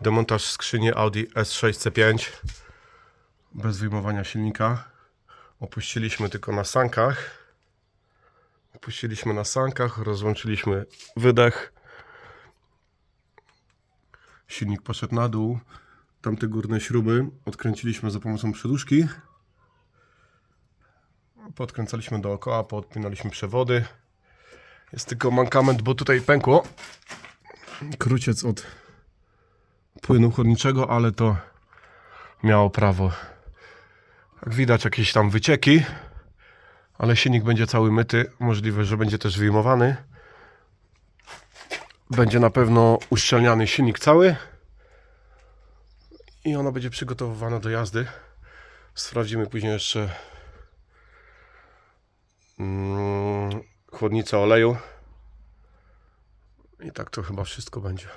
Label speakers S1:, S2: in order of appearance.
S1: Demontaż skrzyni Audi S6 C5 bez wyjmowania silnika. Opuściliśmy tylko na sankach. Opuściliśmy na sankach, rozłączyliśmy wydech. Silnik poszedł na dół. Tamte górne śruby odkręciliśmy za pomocą przedłużki. Podkręcaliśmy dookoła, podpinaliśmy przewody. Jest tylko mankament, bo tutaj pękło. Kruciec od płynu chłodniczego, ale to miało prawo. Jak widać, jakieś tam wycieki, ale silnik będzie cały myty. Możliwe, że będzie też wyjmowany. Będzie na pewno uszczelniany silnik cały i ona będzie przygotowywana do jazdy. Sprawdzimy później jeszcze mm, chłodnicę oleju. I tak to chyba wszystko będzie.